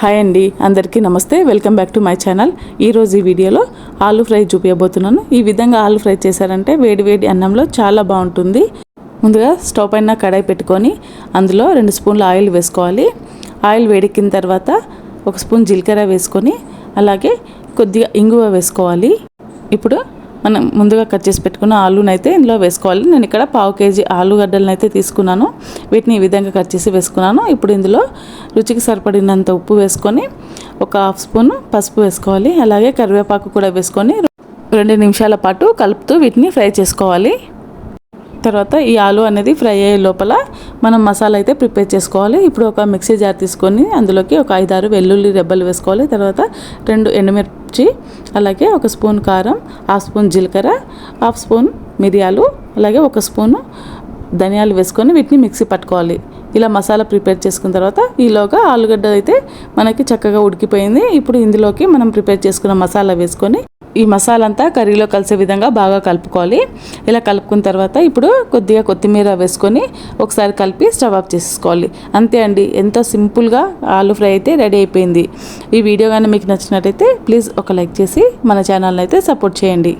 Hi అండి అందరికీ నమస్తే. Welcome back to my channel. ఈరోజు ఈ వీడియోలో ఆలు ఫ్రై చూపించబోతున్నాను ఈ విధంగా ఆలు ఫ్రై చేశారంటే వేడి వేడి అన్నంలో చాలా బాగుంటుంది. ముందుగా స్టవ్ పైన కడాయి పెట్టుకొని అందులో రెండు స్పూన్ల ఆయిల్ వేసుకోవాలి. ఆయిల్ వేడెక్కిన తర్వాత ఒక స్పూన్ జీలకర్ర వేసుకొని అలాగే కొద్దిగా ఇంగువ వేసుకోవాలి. ఇప్పుడు మనం ముందుగా కట్ చేసి పెట్టుకున్న ఆలూని అయితే ఇందులో వేసుకోవాలి. నేను ఇక్కడ పావు కేజీ ఆలుగడ్డలను అయితే తీసుకున్నాను. వీటిని ఈ విధంగా కట్ చేసి వేసుకున్నాను. ఇప్పుడు ఇందులో రుచికి సరిపడినంత ఉప్పు వేసుకొని ఒక హాఫ్ స్పూన్ పసుపు వేసుకోవాలి. అలాగే కరివేపాకు కూడా వేసుకొని రెండు నిమిషాల పాటు కలుపుతూ వీటిని ఫ్రై చేసుకోవాలి. తర్వాత ఈ ఆలు అనేది ఫ్రై అయ్యే లోపల మనం మసాలా అయితే ప్రిపేర్ చేసుకోవాలి. ఇప్పుడు ఒక మిక్సీ జార్ తీసుకొని అందులోకి ఒక ఐదారు వెల్లుల్లి రెబ్బలు వేసుకోవాలి. తర్వాత రెండు ఎండుమిర్చి అలాగే ఒక స్పూన్ కారం హాఫ్ స్పూన్ జీలకర్ర హాఫ్ స్పూన్ మిరియాలు అలాగే ఒక స్పూను ధనియాలు వేసుకొని వీటిని మిక్సీ పట్టుకోవాలి. ఇలా మసాలా ప్రిపేర్ చేసుకున్న తర్వాత ఈలోగా ఆలుగడ్డ అయితే మనకి చక్కగా ఉడికిపోయింది. ఇప్పుడు ఇందులోకి మనం ప్రిపేర్ చేసుకున్న మసాలా వేసుకొని ఈ మసాలా అంతా కర్రీలో కలిసే విధంగా బాగా కలుపుకోవాలి. ఇలా కలుపుకున్న తర్వాత ఇప్పుడు కొద్దిగా కొత్తిమీర వేసుకొని ఒకసారి కలిపి స్టవ్ ఆఫ్ చేసుకోవాలి అంతే అండి ఎంతో సింపుల్గా ఆలు ఫ్రై అయితే రెడీ అయిపోయింది. ఈ వీడియో కానీ మీకు నచ్చినట్టయితే ప్లీజ్ ఒక లైక్ చేసి మన ఛానల్ని అయితే సపోర్ట్ చేయండి.